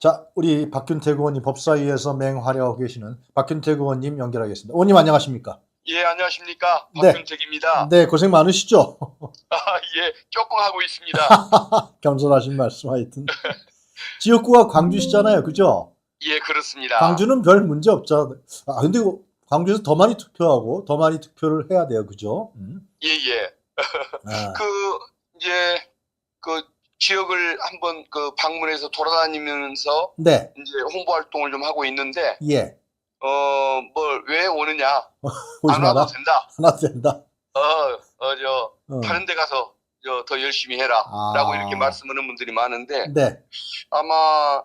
자, 우리 박균택 의원님 법사위에서 맹활약하고 계시는 박균택 의원님 연결하겠습니다. 의원님 안녕하십니까? 예, 안녕하십니까. 네. 박근택입니다. 네, 고생 많으시죠? 아, 예, 조금 하고 있습니다. 겸손하신 말씀 하여튼. 지역구가 광주시잖아요. 그죠? 예, 그렇습니다. 광주는 별 문제 없죠. 아, 근데 광주에서 더 많이 투표하고 더 많이 투표를 해야 돼요. 그죠? 음. 예, 예. 아, 그, 이제, 그, 지역을 한번 그 방문해서 돌아다니면서 네, 이제 홍보 활동을 좀 하고 있는데, 예. 어, 뭐, 왜 오느냐? 안 와도. 된다. 하나 된다. 어, 어, 저, 어. 다른 데 가서, 저, 더 열심히 해라. 아. 라고 이렇게 말씀하는 분들이 많은데, 네. 아마,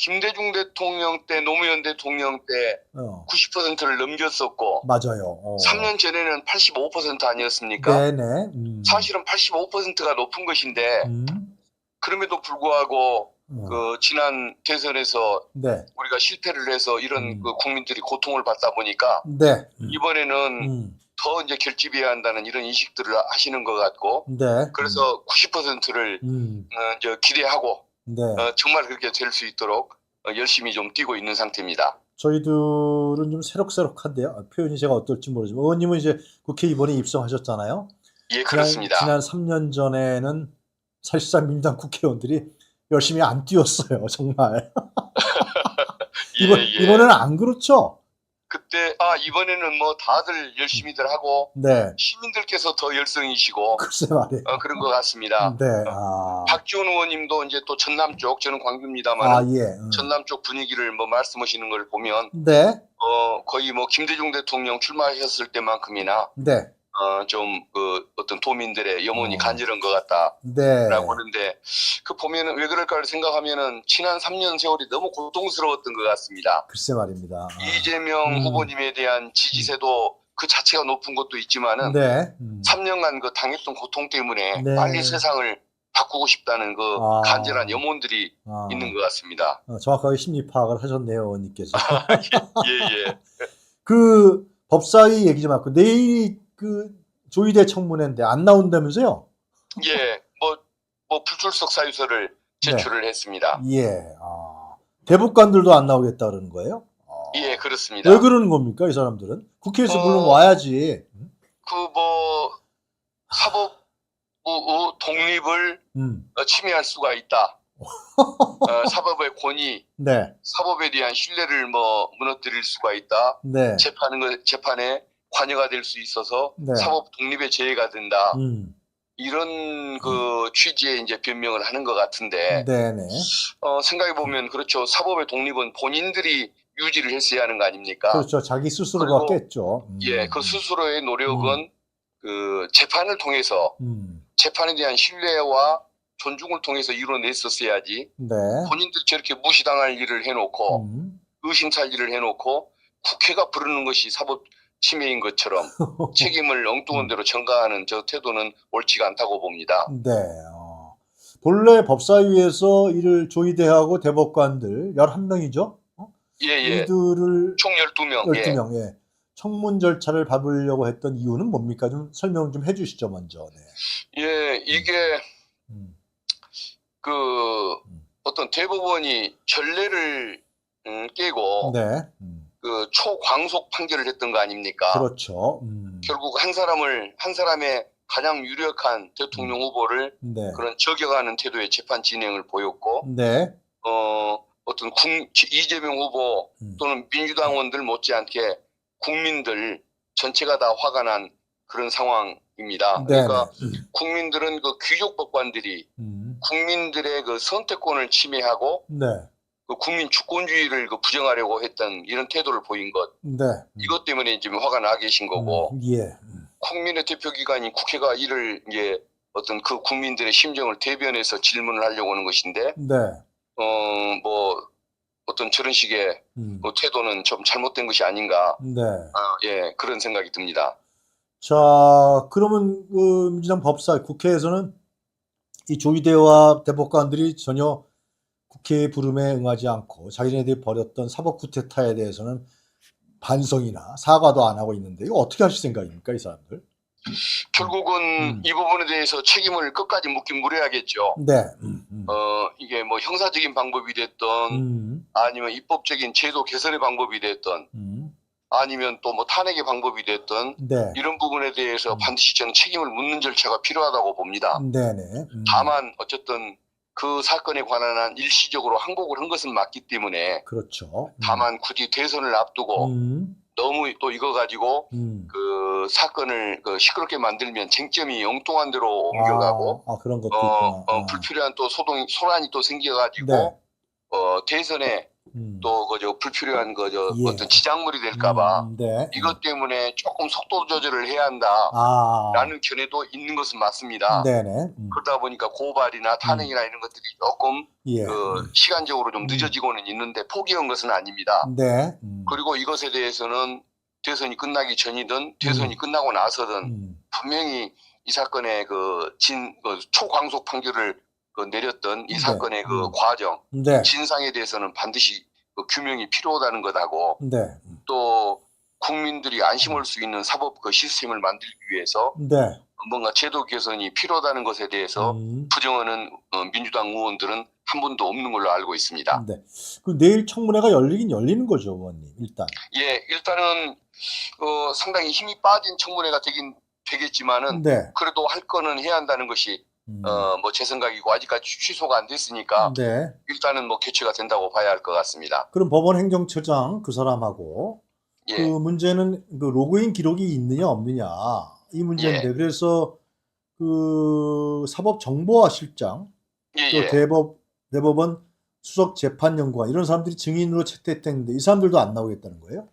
김대중 대통령 때, 노무현 대통령 때 어, 90%를 넘겼었고, 맞아요. 어. 3년 전에는 85% 아니었습니까? 네네. 음. 사실은 85%가 높은 것인데 음. 그럼에도 불구하고 어. 그 지난 대선에서 네. 우리가 실패를 해서 이런 음. 그 국민들이 고통을 받다 보니까 네. 음. 이번에는 음. 더 이제 결집해야 한다는 이런 인식들을 하시는 것 같고 네. 그래서 90%를 음. 어, 이제 기대하고 네. 어, 정말 그렇게 될 수 있도록 어, 열심히 좀 뛰고 있는 상태입니다. 저희들은 좀 새록새록한데요. 아, 표현이 제가 어떨지 모르지만 의원님은 이제 국회 이번에 입성하셨잖아요. 예, 그렇습니다. 지난, 지난 3년 전에는 사실상 민주당 국회의원들이 열심히 안 뛰었어요. 정말. 예, 이번, 예. 이번에는 안 그렇죠? 그때 아 이번에는 뭐 다들 열심히들 하고 네. 시민들께서 더 열성이시고 글쎄 말이에요. 어, 그런 것 같습니다. 네. 아, 박지원 의원님도 이제 또 전남 쪽, 저는 광주입니다만 아 예. 음. 전남 쪽 분위기를 뭐 말씀하시는 걸 보면 네. 어 거의 뭐 김대중 대통령 출마하셨을 때만큼이나 네. 어 좀 그 어떤 도민들의 염원이 어. 간절한 것 같다라고 네. 하는데 그 보면은 왜 그럴까를 생각하면은 지난 3년 세월이 너무 고통스러웠던 것 같습니다. 글쎄 말입니다. 아. 이재명 음. 후보님에 대한 지지세도 그 자체가 높은 것도 있지만은 네. 음. 3년간 그 당했던 고통 때문에 네. 빨리 세상을 바꾸고 싶다는 그 아. 간절한 염원들이 아, 있는 것 같습니다. 어, 정확하게 심리 파악을 하셨네요, 의원님께서. 예, 예. 그 법사위 얘기 좀 하고 내일이 그 조의대 청문회인데 안 나온다면서요? 예, 뭐, 뭐, 불출석 사유서를 제출을 했습니다. 예. 아, 대법관들도 안 나오겠다 그러는 거예요? 아, 예, 그렇습니다. 왜 그러는 겁니까, 이 사람들은? 국회에서 어, 물론 와야지. 그, 뭐, 사법부 독립을 음. 어, 침해할 수가 있다. 어, 사법의 권위, 네. 사법에 대한 신뢰를 뭐, 무너뜨릴 수가 있다. 네. 재판은, 그- 재판에 관여가 될 수 있어서 네. 사법 독립에 제해가 된다. 음. 이런 그 취지의 이제 변명을 하는 것 같은데, 네네. 어, 생각해 보면 그렇죠. 사법의 독립은 본인들이 유지를 했어야 하는 거 아닙니까? 그렇죠. 자기 스스로가 깼죠. 음. 예, 그 스스로의 노력은 그 재판을 통해서 음. 재판에 대한 신뢰와 존중을 통해서 이뤄냈었어야지 네. 본인들이 저렇게 무시당할 일을 해놓고 음. 의심살 일을 해놓고 국회가 부르는 것이 사법 침해인 것처럼 책임을 엉뚱한 대로 전가하는 저 태도는 옳지가 않다고 봅니다. 네. 어. 본래 법사위에서 이를 조의대하고 대법관들 11명이죠? 예, 예. 이들을 총 12명. 예. 12명, 예. 청문 절차를 밟으려고 했던 이유는 뭡니까? 좀 설명 좀 해주시죠, 먼저. 네. 예, 이게 음. 그 음. 어떤 대법원이 전례를 음, 깨고 네. 음. 그 초광속 판결을 했던 거 아닙니까? 그렇죠. 음. 결국 한 사람을 한 사람의 가장 유력한 대통령 후보를 네. 그런 저격하는 태도의 재판 진행을 보였고 네. 어 어떤 국, 이재명 후보 음. 또는 민주당원들 못지않게 국민들 전체가 다 화가 난 그런 상황입니다. 네. 그러니까 국민들은 그 귀족 법관들이 음. 국민들의 그 선택권을 침해하고 네. 그 국민 주권주의를 그 부정하려고 했던 이런 태도를 보인 것 네. 이것 때문에 지금 화가 나 계신 거고 음, 예. 음. 국민의 대표 기관인 국회가 이를 이제 어떤 그 국민들의 심정을 대변해서 질문을 하려고 하는 것인데 네. 어뭐 어떤 저런 식의 음. 뭐 태도는 좀 잘못된 것이 아닌가 네. 아, 예 그런 생각이 듭니다. 자, 그러면 그 민주당 법사 국회에서는 이 조의대와 대법관들이 전혀 국회의 부름에 응하지 않고 자기네들이 벌였던 사법 쿠데타에 대해서는 반성이나 사과도 안 하고 있는데 이거 어떻게 하실 생각입니까, 이 사람들? 결국은 음. 이 부분에 대해서 책임을 끝까지 묻긴 물어야겠죠. 네. 음, 음. 어, 이게 뭐 형사적인 방법이 됐던 음. 아니면 입법적인 제도 개선의 방법이 됐던 음. 아니면 또 뭐 탄핵의 방법이 됐던 네. 이런 부분에 대해서 음. 반드시 저는 책임을 묻는 절차가 필요하다고 봅니다. 네네. 음. 다만 어쨌든 그 사건에 관한 한 일시적으로 항복을 한 것은 맞기 때문에 그렇죠. 음. 다만 굳이 대선을 앞두고 음. 너무 또 이거 가지고 음. 그 사건을 그 시끄럽게 만들면 쟁점이 엉뚱한 데로 옮겨가고 아, 아, 그런 것도 어. 어, 아. 불필요한 또 소동 소란이 또 생겨가지고 네. 어, 대선에 음. 또 그저 불필요한 그저 예. 어떤 지장물이 될까봐 음, 네. 이것 때문에 조금 속도 조절을 해야 한다라는 아. 견해도 있는 것은 맞습니다. 네네. 음. 그러다 보니까 고발이나 탄핵이나 이런 것들이 조금 예. 그 시간적으로 좀 음. 늦어지고는 있는데 포기한 것은 아닙니다. 네. 음. 그리고 이것에 대해서는 대선이 끝나기 전이든 대선이 끝나고 나서든 음. 분명히 이 사건의 그 진 그 초광속 판결을 그 내렸던 이 네. 사건의 그 음. 과정 네. 진상에 대해서는 반드시 그 규명이 필요하다는 것하고 네. 또 국민들이 안심할 수 있는 사법 그 시스템을 만들기 위해서 네. 뭔가 제도 개선이 필요하다는 것에 대해서 음. 부정하는 어, 민주당 의원들은 한 분도 없는 걸로 알고 있습니다. 네. 그 내일 청문회가 열리긴 열리는 거죠, 의원님. 일단. 예, 일단은 어, 상당히 힘이 빠진 청문회가 되긴 되겠지만은 네. 그래도 할 거는 해야 한다는 것이 음. 어, 뭐 제 생각이고 아직까지 취소가 안 됐으니까 네. 일단은 뭐 개최가 된다고 봐야 할 것 같습니다. 그럼 법원 행정처장 그 사람하고 예, 그 문제는 그 로그인 기록이 있느냐 없느냐 이 문제인데 예. 그래서 그 사법정보화 실장 예, 또 예. 대법 대법원 수석 재판연구관 이런 사람들이 증인으로 채택됐는데 이 사람들도 안 나오겠다는 거예요?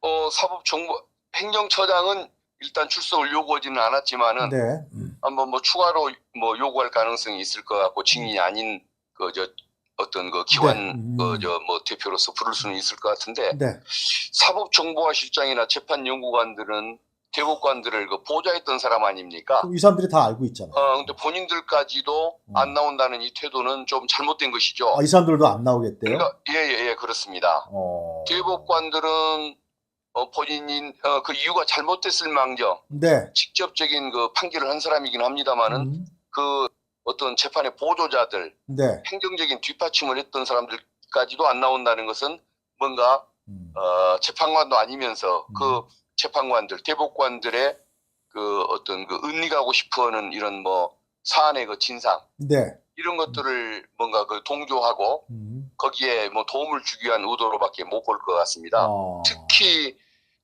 어, 사법정보 행정처장은 일단 출석을 요구하지는 않았지만은 네. 음. 한번 뭐 추가로 뭐 요구할 가능성이 있을 것 같고 증인이 아닌 그 저 어떤 그 기관 네, 음. 그저 뭐 대표로서 부를 수는 있을 것 같은데 네. 사법 정보화 실장이나 재판 연구관들은 대법관들을 그 보좌했던 사람 아닙니까? 그럼 이 사람들이 다 알고 있잖아요. 어, 근데 본인들까지도 음. 안 나온다는 이 태도는 좀 잘못된 것이죠. 아, 이 사람들도 안 나오겠대요? 그러니까 예, 예, 예, 그렇습니다. 어. 대법관들은 어, 본인이 어, 그 이유가 잘못됐을 망정 네. 직접적인 그 판결을 한 사람이긴 합니다만은 음. 그 어떤 재판의 보조자들 네. 행정적인 뒷받침을 했던 사람들까지도 안 나온다는 것은 뭔가 음. 어, 재판관도 아니면서 음. 그 재판관들 대법관들의 그 어떤 그 은닉하고 싶어하는 이런 뭐 사안의 그 진상 네. 이런 것들을 뭔가 그 동조하고 음. 거기에 뭐 도움을 주기 위한 의도로밖에 못 볼 것 같습니다. 어. 특히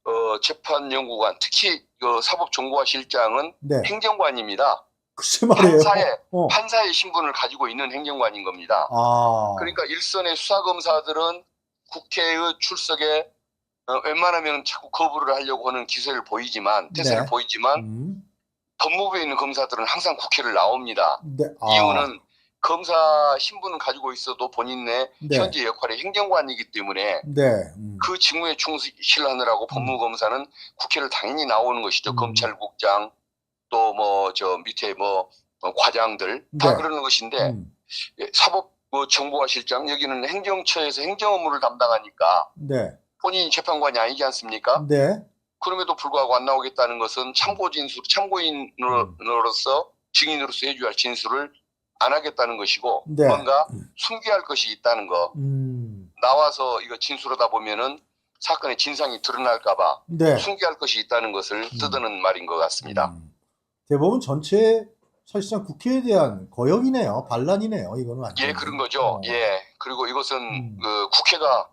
어, 재판연구관, 특히 그 사법정보화 실장은 네. 행정관입니다. 글쎄 말이에요. 판사의 어. 판사의 신분을 가지고 있는 행정관인 겁니다. 아. 그러니까 일선의 수사검사들은 국회의 출석에 어, 웬만하면 자꾸 거부를 하려고 하는 기세를 보이지만 태세를 네. 보이지만 음. 법무부에 있는 검사들은 항상 국회를 나옵니다. 네. 아. 이유는 검사 신분을 가지고 있어도 본인의 네. 현재 역할이 행정관이기 때문에 네. 음. 그 직무에 충실하느라고 법무검사는 국회를 당연히 나오는 것이죠. 음. 검찰국장 또 뭐 저 밑에 뭐 어, 과장들 다 네. 그러는 것인데 음. 예, 사법 뭐 정보화 실장 여기는 행정처에서 행정 업무를 담당하니까 네. 본인이 재판관이 아니지 않습니까? 네. 그럼에도 불구하고 안 나오겠다는 것은 참고 진술, 참고인으로서 증인으로서 해줘야 할 진술을 안 하겠다는 것이고 네. 뭔가 음. 숨겨야 할 것이 있다는 거. 음. 나와서 이거 진술하다 보면은 사건의 진상이 드러날까봐 네. 숨겨야 할 것이 있다는 것을 뜨드는 말인 것 같습니다. 음. 대법원 전체에 사실상 국회에 대한 거역이네요. 반란이네요. 이거는 완전히. 예, 그런 거죠. 어. 예. 그리고 이것은 음. 그 국회가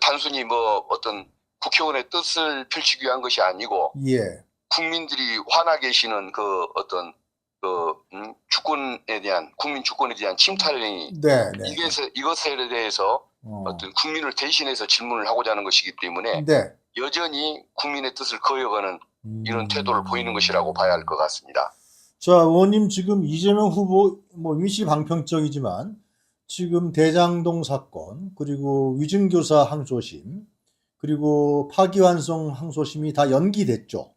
단순히 뭐 어떤 국회의원의 뜻을 펼치기 위한 것이 아니고 예. 국민들이 화나 계시는 그 어떤 그 음, 주권에 대한 국민 주권에 대한 침탈행위 네. 네. 이것에 이것에 대해서 어. 어떤 국민을 대신해서 질문을 하고자 하는 것이기 때문에 네. 여전히 국민의 뜻을 거역하는 이런 음. 태도를 보이는 것이라고 봐야 할 것 같습니다. 자, 의원님 지금 이재명 후보 뭐 임시 방평적이지만 지금 대장동 사건 그리고 위증교사 항소심 그리고 파기환송 항소심이 다 연기됐죠.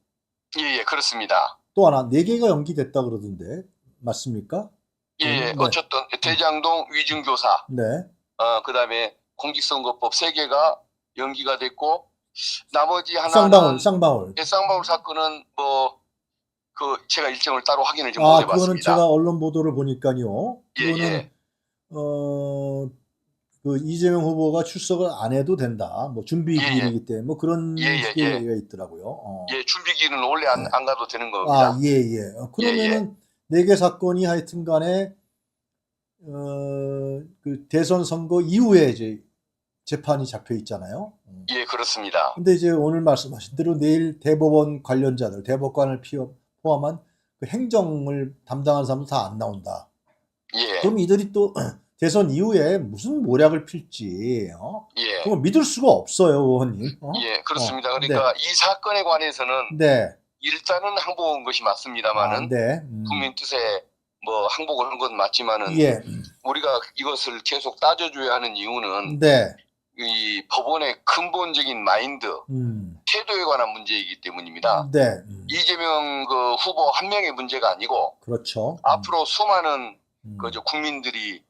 예, 예, 그렇습니다. 또 하나 네 개가 연기됐다 그러던데 맞습니까? 예, 예, 네. 어쨌든 대장동 위증교사, 네. 어, 그다음에 공직선거법 세 개가 연기가 됐고 나머지 하나는 쌍방울, 쌍방울. 예, 쌍방울 사건은 뭐 그 제가 일정을 따로 확인을 좀 아, 못 그거는 해봤습니다. 제가 언론 보도를 보니까요. 예, 그거는 예. 어, 그 이재명 후보가 출석을 안 해도 된다. 뭐 준비 예, 예. 기일이기 때문에 뭐 그런 예, 예, 예. 얘기가 있더라고요. 어. 예, 준비기는 원래 안, 네. 안 가도 되는 겁니다. 아, 예, 예. 어, 그러면은 네 개 사건이 하여튼 간에 어, 그 대선 선거 이후에 이제 재판이 잡혀 있잖아요. 음. 예, 그렇습니다. 근데 이제 오늘 말씀하신 대로 내일 대법원 관련자들, 대법관을 피어- 포함한 그 행정을 담당하는 사람도 다 안 나온다. 예, 그럼 이들이 또 대선 이후에 무슨 모략을 필지, 어? 예, 그걸 믿을 수가 없어요, 의원님. 어? 예, 그렇습니다. 어, 그러니까 이 사건에 관해서는 네. 일단은 항복한 것이 맞습니다만은 아, 네. 음. 국민 뜻에 뭐 항복을 한 건 맞지만은 예. 우리가 이것을 계속 따져줘야 하는 이유는 네. 이 법원의 근본적인 마인드, 음. 태도에 관한 문제이기 때문입니다. 네. 음. 이재명 그 후보 한 명의 문제가 아니고 그렇죠. 음. 앞으로 수많은 음. 그저 국민들이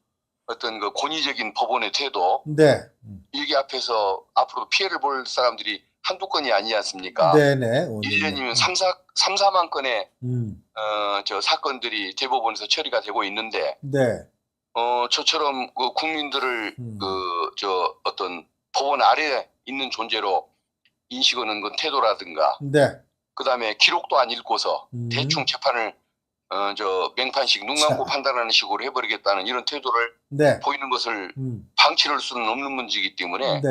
어떤 그 권위적인 법원의 태도 네. 음. 이게 앞에서 앞으로 피해를 볼 사람들이 한두 건이 아니지 않습니까? 네네. 의원님. 1년이면 3, 4, 3, 4만 건의 음. 어, 저 사건들이 대법원에서 처리가 되고 있는데 네. 어, 저처럼 그 국민들을 음. 그저 어떤 법원 아래에 있는 존재로 인식하는 건 태도라든가 네. 그다음에 기록도 안 읽고서 음. 대충 재판을 어, 저 맹판식 눈 감고 자. 판단하는 식으로 해버리겠다는 이런 태도를 네. 보이는 것을 음. 방치할 수는 없는 문제이기 때문에 네.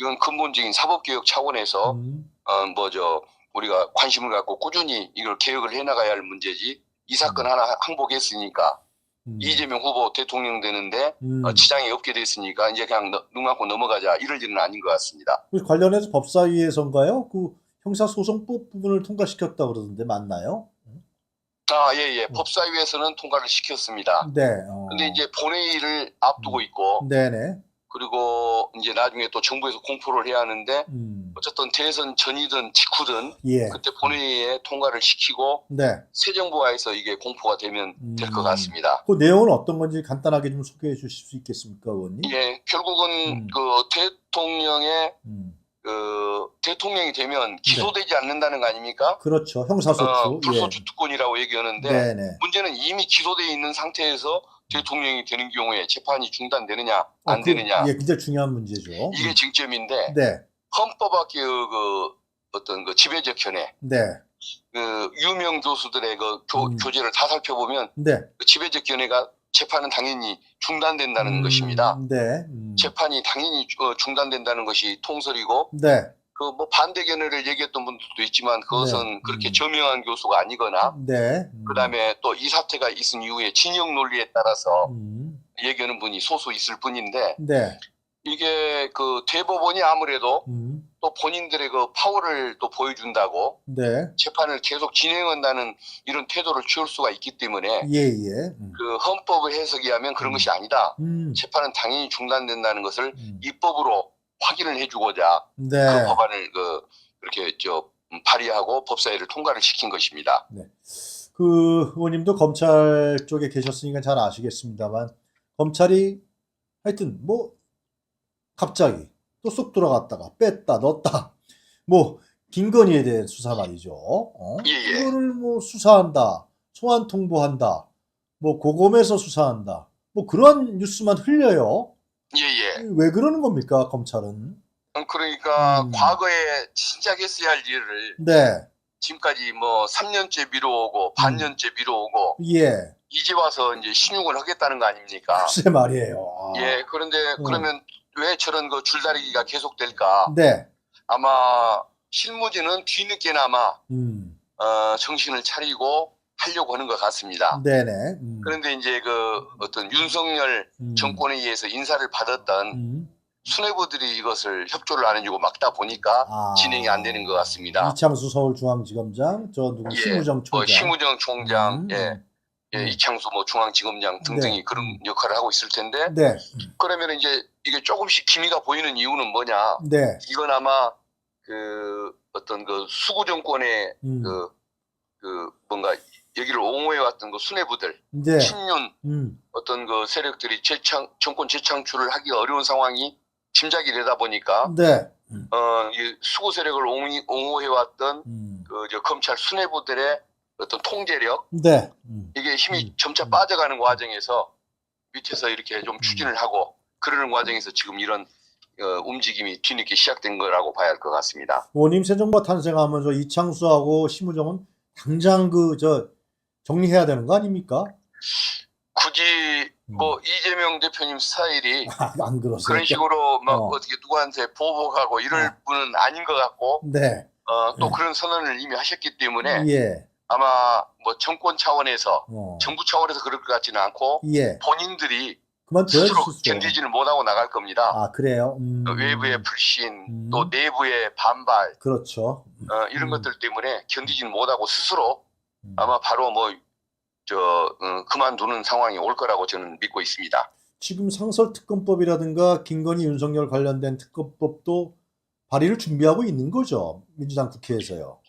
이건 근본적인 사법개혁 차원에서 음. 어, 뭐저 우리가 관심을 갖고 꾸준히 이걸 개혁을 해나가야 할 문제지 이 사건 음. 하나 항복했으니까 음. 이재명 후보 대통령 되는데 음. 어, 지장이 없게 됐으니까 이제 그냥 너- 눈 감고 넘어가자 이럴 일은 아닌 것 같습니다. 그 관련해서 법사위에서인가요? 그 형사소송법 부분을 통과시켰다 그러던데 맞나요? 아, 예, 예. 음. 법사위에서는 통과를 시켰습니다. 네. 어. 근데 이제 본회의를 앞두고 있고 네네. 그리고 이제 나중에 또 정부에서 공포를 해야 하는데 음. 어쨌든 대선 전이든 직후든 예. 그때 본회의에 통과를 시키고 네. 새 정부와에서 이게 공포가 되면 될것 음. 같습니다. 그 내용은 어떤 건지 간단하게 좀 소개해 주실 수 있겠습니까, 의원님? 예, 결국은 음. 그 대통령의 음. 그 대통령이 되면 기소되지 않는다는 거 아닙니까? 그렇죠. 형사소추. 어, 불소추 특권이라고 얘기하는데 예. 네네. 문제는 이미 기소돼 있는 상태에서 대통령이 되는 경우에 재판이 중단되느냐 안 어, 그, 되느냐 예, 굉장히 중요한 문제죠. 이게 쟁점인데 네. 헌법학계 그 어떤 그 지배적 견해 네. 그 유명 교수들의 그 교, 음. 교재를 다 살펴보면 네. 그 지배적 견해가 재판은 당연히 중단된다는 음, 것입니다. 네. 음. 재판이 당연히 어, 중단된다는 것이 통설이고 네. 그 뭐 반대 견해를 얘기했던 분들도 있지만 그것은 네. 그렇게 음. 저명한 교수가 아니거나 네. 음. 그다음에 또 이 사태가 있은 이후에 진영 논리에 따라서 음. 얘기하는 분이 소수 있을 뿐인데 네. 이게 그 대법원이 아무래도 음. 또 본인들의 그 파워를 또 보여준다고 네. 재판을 계속 진행한다는 이런 태도를 취할 수가 있기 때문에 예, 예. 음. 그 헌법을 해석이 하면 그런 음. 것이 아니다. 음. 재판은 당연히 중단된다는 것을 음. 입법으로 확인을 해주고자 네. 그 법안을 그 그렇게 저 음, 발의하고 법사위를 통과를 시킨 것입니다. 그 의원님도 검찰 쪽에 계셨으니까 잘 아시겠습니다만 검찰이 하여튼 뭐 갑자기 또쏙 들어갔다가 뺐다 넣었다 뭐 김건희에 대한 수사 말이죠. 어? 예, 예. 이거를 뭐 수사한다, 소환 통보한다, 뭐 고검에서 수사한다, 뭐 그런 뉴스만 흘려요. 예예. 왜 그러는 겁니까 검찰은? 그러니까 음. 과거에 진작 했어야 할 일을 네, 지금까지 뭐 3년째 미뤄오고 반년째 미뤄오고 예, 이제 와서 이제 신용을 하겠다는 거 아닙니까? 글쎄 말이에요. 아. 예. 그런데 음. 그러면 왜 저런 그 줄다리기가 계속될까? 네, 아마 실무진은 뒤늦게나마 음, 어, 정신을 차리고 하려고 하는 것 같습니다. 네네. 음, 그런데 이제 그 어떤 윤석열 음, 정권에 의해서 인사를 받았던 음, 수뇌부들이 이것을 협조를 안 해주고 막다 보니까 아. 진행이 안 되는 것 같습니다. 이창수 서울중앙지검장, 저 누구 예, 심우정 뭐 총장. 심우정 총장, 음, 예, 예, 음. 이창수 뭐 중앙지검장 등등이 네. 그런 역할을 하고 있을 텐데 네, 그러면 이제 이게 조금씩 기미가 보이는 이유는 뭐냐? 네, 이건 아마 그 어떤 그 수구 정권의 음, 그, 그 뭔가 여기를 옹호해 왔던 그 수뇌부들, 네, 친윤 음, 어떤 그 세력들이 재창 정권 재창출을 하기 어려운 상황이 짐작이 되다 보니까 네, 음, 어, 이 수구 세력을 옹- 옹호해 왔던 음, 그저 검찰 수뇌부들의 어떤 통제력 네, 음, 이게 힘이 음, 점차 음. 빠져가는 과정에서 밑에서 이렇게 음. 좀 추진을 하고 그러는 과정에서 지금 이런 어, 움직임이 뒤늦게 시작된 거라고 봐야 할 것 같습니다. 의원님 새 정부가 탄생하면서 이창수하고 심우정은 당장 그 저 정리해야 되는 거 아닙니까? 굳이 음. 뭐 이재명 대표님 스타일이 아, 안 그러세요? 그런 식으로 막 어. 어. 떻게 누구한테 보복하고 이럴 어. 분은 아닌 것 같고 네. 어, 또 네. 그런 선언을 이미 하셨기 때문에 예. 아마 뭐 정권 차원에서 어. 정부 차원에서 그럴 것 같지는 않고 예. 본인들이 스스로. 견디지를 못하고 나갈 겁니다. 아, 그래요? 음. 그 외부의 불신, 음. 또 내부의 반발 그렇죠. 어, 이런 음. 것들 때문에 견디지는 못하고 스스로 음. 아마 바로 뭐저 어, 그만두는 상황이 올 거라고 저는 믿고 있습니다. 지금 상설특검법이라든가 김건희 윤석열 관련된 특검법도 발의를 준비하고 있는 거죠. 민주당 국회에서요.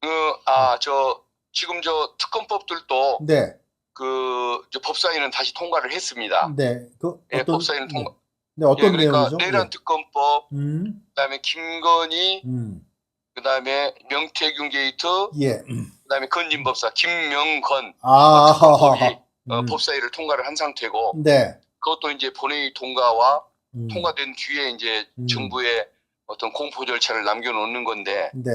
그, 아, 저, 지금 저 특검법들도 네. 그, 저 법사위는 다시 통과를 했습니다. 네. 그 예, 어떤 법사위는 통과. 네, 어떤 예, 그러니까 내용이죠? 내란 네. 특검법, 음. 그 다음에 김건희, 음. 그 다음에 명태균 게이트, 예. 그 다음에 건진 법사, 김명건, 아. 특검법이 어, 음. 법사위를 통과를 한 상태고, 네. 그것도 이제 본회의 통과와 음. 통과된 뒤에 이제 음. 정부의 어떤 공포 절차를 남겨놓는 건데, 네.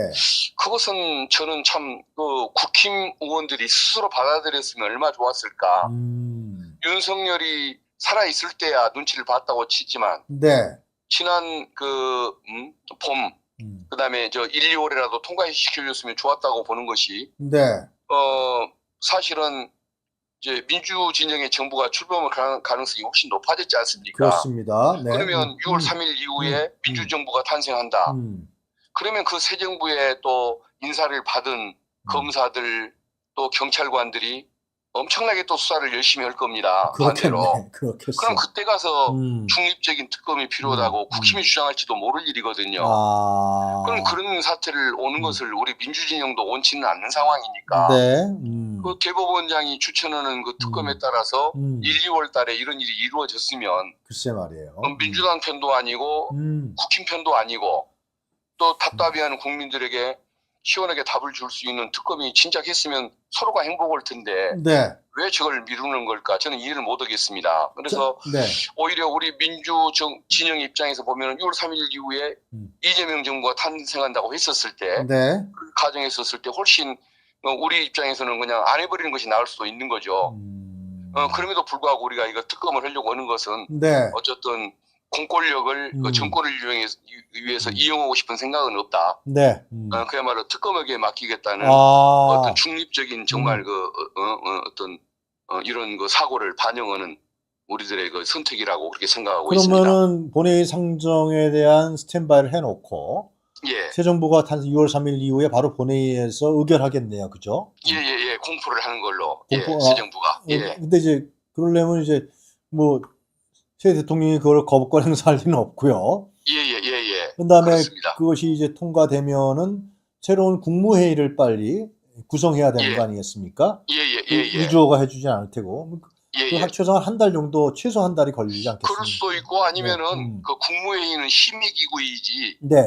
그것은 저는 참, 그 국힘 의원들이 스스로 받아들였으면 얼마나 좋았을까. 음. 윤석열이 살아 있을 때야 눈치를 봤다고 치지만, 네. 지난 그, 음, 봄, 음. 그 다음에 저 1, 2월이라도 통과시켜줬으면 좋았다고 보는 것이, 네. 어, 사실은 이제 민주 진영의 정부가 출범할 가능- 가능성이 훨씬 높아졌지 않습니까? 그렇습니다. 네. 그러면 음. 6월 3일 이후에 음. 민주 정부가 탄생한다. 음. 그러면 그 새 정부에 또 인사를 받은 음. 검사들 또 경찰관들이 엄청나게 또 수사를 열심히 할 겁니다. 반대로. 그렇겠어. 그럼 그때 가서 음. 중립적인 특검이 필요하다고 음. 국힘이 주장할지도 모를 일이거든요. 아. 그럼 그런 사태를 오는 음. 것을 우리 민주진영도 원치는 않는 상황이니까 네. 음. 그 대법원장이 추천하는 그 특검에 음. 따라서 음. 1, 2월 달에 이런 일이 이루어졌으면 글쎄 말이에요. 그럼 민주당 편도 아니고 음. 국힘 편도 아니고 또 답답해하는 국민들에게 시원하게 답을 줄 수 있는 특검이 진작 했으면 서로가 행복할 텐데 네. 왜 저걸 미루는 걸까? 저는 이해를 못 하겠습니다. 그래서 자, 네. 오히려 우리 민주 정, 진영 입장에서 보면 6월 3일 이후에 음. 이재명 정부가 탄생한다고 했었을 때, 네. 그 가정했었을 때 훨씬 어, 우리 입장에서는 그냥 안 해버리는 것이 나을 수도 있는 거죠. 음. 어, 그럼에도 불구하고 우리가 이거 특검을 하려고 하는 것은 네. 어쨌든 공권력을 그 음. 정권을 이용해서, 위해서 음. 이용하고 싶은 생각은 없다. 네. 음. 어, 그야말로 특검에게 맡기겠다는 아. 어떤 중립적인 정말 음. 그 어, 떤 이런 그 사고를 반영하는 우리들의 그 선택이라고 그렇게 생각하고 있습니다. 그러면은 본회의 상정에 대한 스탠바이를 해놓고 예, 새 정부가 탄생 6월 3일 이후에 바로 본회의에서 의결하겠네요. 그죠? 예, 예, 예, 공포를 하는 걸로 공포, 예, 아, 새 정부가 어, 예, 근데 이제 그러려면 이제 뭐 새 대통령이 그걸 거부권 행사 할 리는 없고요. 예, 예, 예, 예. 그다음에 그렇습니다. 그것이 이제 통과되면은 새로운 국무회의를 빨리 구성해야 되는 예. 거 아니겠습니까? 예, 예, 예, 예, 이주호가 해주지 않을 테고 예, 그 예. 최소한 한달 정도 최소 한 달이 걸리지 않겠습니까? 그럴 수도 있고 아니면은 네, 음. 그 국무회의는 심의기구이지 네.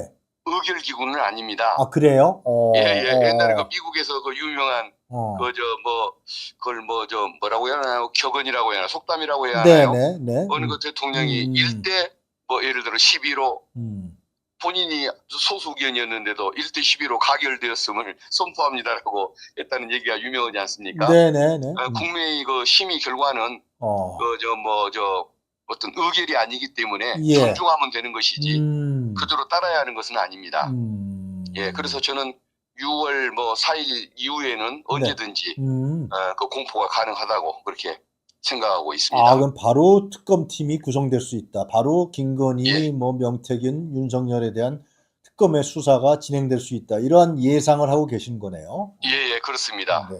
의결 기구는 아닙니다. 아 그래요? 어, 예, 예. 어, 옛날에 그 미국에서 그 유명한 어. 그저 뭐 그걸 뭐 저 뭐라고 해야 하나요? 격언이라고 해야 하나? 속담이라고 해야 네, 하나요? 네, 네. 어느 그 대통령이 음. 일대 뭐 예를 들어 11호 음. 본인이 소수 의견이었는데도 1대 11호 가결되었음을 선포합니다라고 했다는 얘기가 유명하지 않습니까? 네, 네, 네. 어, 음. 국민의 그 심의 결과는 어. 그저 뭐 저 어떤 의결이 아니기 때문에 예. 존중하면 되는 것이지 음. 그대로 따라야 하는 것은 아닙니다. 음. 예, 그래서 저는 6월 뭐 4일 이후에는 언제든지 음. 어, 그 공포가 가능하다고 그렇게 생각하고 있습니다. 아, 그럼 바로 특검팀이 구성될 수 있다. 바로 김건희, 예. 뭐 명태균, 윤석열에 대한 특검의 수사가 진행될 수 있다. 이러한 예상을 하고 계신 거네요. 예, 예, 그렇습니다. 네.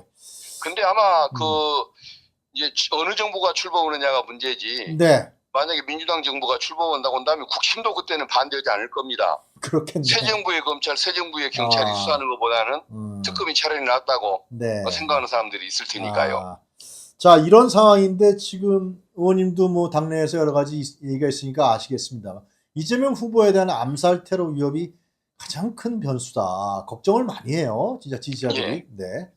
근데 아마 음. 그 이제 치- 어느 정부가 출범하느냐가 문제지. 네, 만약에 민주당 정부가 출범한다고 한다면 국힘도 그때는 반대하지 않을 겁니다. 그렇겠네. 새 정부의 검찰, 새 정부의 경찰이 아. 수사하는 것보다는 음. 특검이 차라리 낫다고 네. 생각하는 사람들이 있을 테니까요. 아, 자, 이런 상황인데 지금 의원님도 뭐 당내에서 여러 가지 있- 얘기가 있으니까 아시겠습니다. 이재명 후보에 대한 암살 테러 위협이 가장 큰 변수다. 걱정을 많이 해요. 진짜 지지자들이. 예. 네.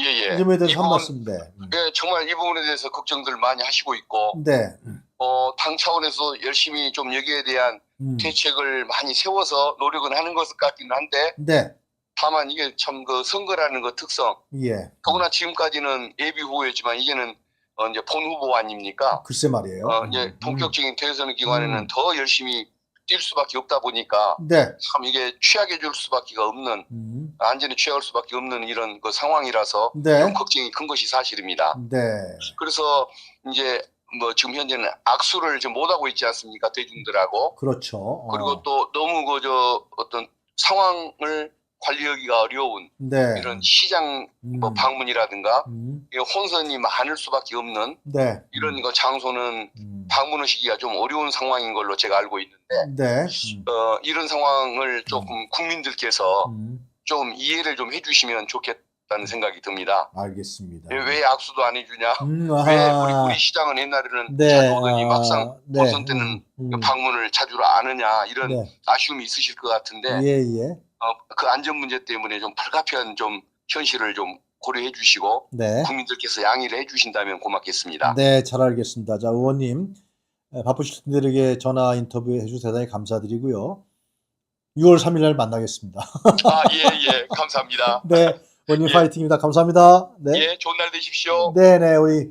예, 예. 이 점에 대해서 이한 말씀 네. 음. 예, 정말 이 부분에 대해서 걱정들 많이 하시고 있고, 네. 음. 어, 당 차원에서 열심히 좀 여기에 대한 음. 대책을 많이 세워서 노력은 하는 것 같기는 한데, 네. 다만 이게 참 그 선거라는 그 특성, 예. 더구나 지금까지는 예비 후보였지만 이제는 어, 이제 본 후보 아닙니까? 글쎄 말이에요. 어, 이제 음. 본격적인 대선 기간에는 음. 더 열심히 뛸 수밖에 없다 보니까 네. 참 이게 취약해 줄 수밖에 없는 음. 안전에 취약할 수밖에 없는 이런 그 상황이라서 네. 좀 걱정이 큰 것이 사실입니다. 네. 그래서 이제 뭐 지금 현재는 악수를 지금 못 하고 있지 않습니까 대중들하고 그렇죠. 어. 그리고 또 너무 그저 어떤 상황을 관리하기가 어려운 네. 이런 시장 음. 뭐 방문이라든가 음. 이 혼선이 많을 수밖에 없는 네. 이런 그 장소는 음. 방문하시기가 좀 어려운 상황인 걸로 제가 알고 있는데 네. 음. 어, 이런 상황을 조금 국민들께서 음. 좀 이해를 좀 해주시면 좋겠다 는 생각이 듭니다. 알겠습니다. 왜 악수도 안 해주냐? 음, 왜. 우리, 우리 시장은 옛날에는 네. 자주 오더니 막상 아, 네. 본선 때는 음, 음. 방문을 자주 안 하냐 이런 네. 아쉬움이 있으실 것 같은데 예, 예. 어, 그 안전 문제 때문에 좀 불가피한 좀 현실을 좀 고려해 주시고 네. 국민들께서 양해를 해 주신다면 고맙겠습니다. 네, 잘 알겠습니다. 자, 의원님, 에, 바쁘실 분들에게 전화 인터뷰 해주셔서 대단히 감사드리고요. 6월 3일 날 만나겠습니다. 아, 예, 예. 감사합니다. 네, 의 원님 예. 파이팅입니다. 감사합니다. 네. 예, 좋은 날 되십시오. 네, 네, 우리